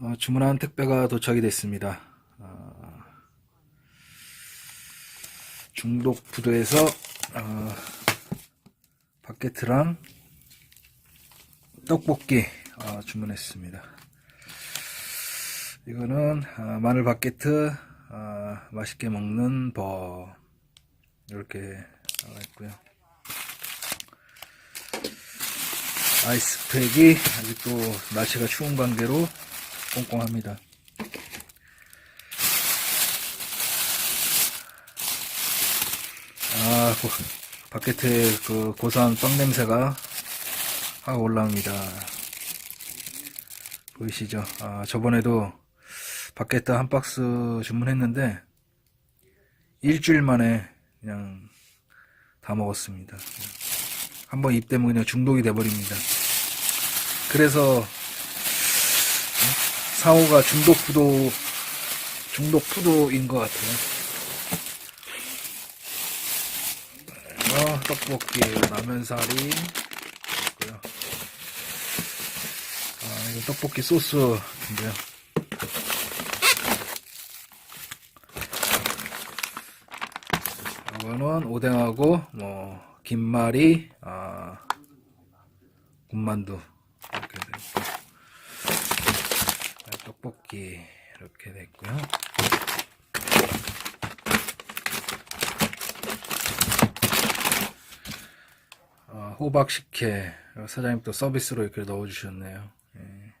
어, 주문한 택배가 도착이 됐습니다. 어, 중독 부도에서 어, 바게트랑 떡볶이 어, 주문했습니다. 이거는 어, 마늘 바게트 어, 맛있게 먹는 법 이렇게 나와 있고요. 아이스팩이 아직도 날씨가 추운 관계로 꽁꽁합니다. 아, 고, 바게트에 그 고소한 빵 냄새가 확 올라옵니다. 보이시죠? 아, 저번에도 바게트 한 박스 주문했는데 일주일 만에 그냥 다 먹었습니다. 한번 입 대면 그냥 중독이 돼버립니다. 그래서 상호가 중독 푸도 중독 푸도인 것 같아요. 어, 떡볶이, 라면사리 있고요. 아, 이거 떡볶이 소스인데요. 이거는 오뎅하고 뭐 김말이, 아, 군만두 이렇게 됐고 아, 떡볶이 이렇게 됐고요. 아, 호박 식혜 사장님 또 서비스로 이렇게 넣어주셨네요. 예.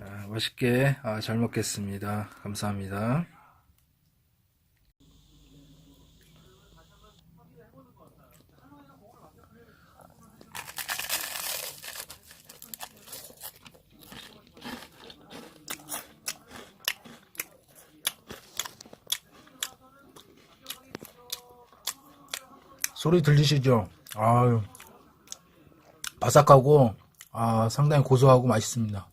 아, 맛있게 아, 잘 먹겠습니다. 감사합니다. 소리 들리시죠? 아유, 바삭하고, 아, 상당히 고소하고 맛있습니다.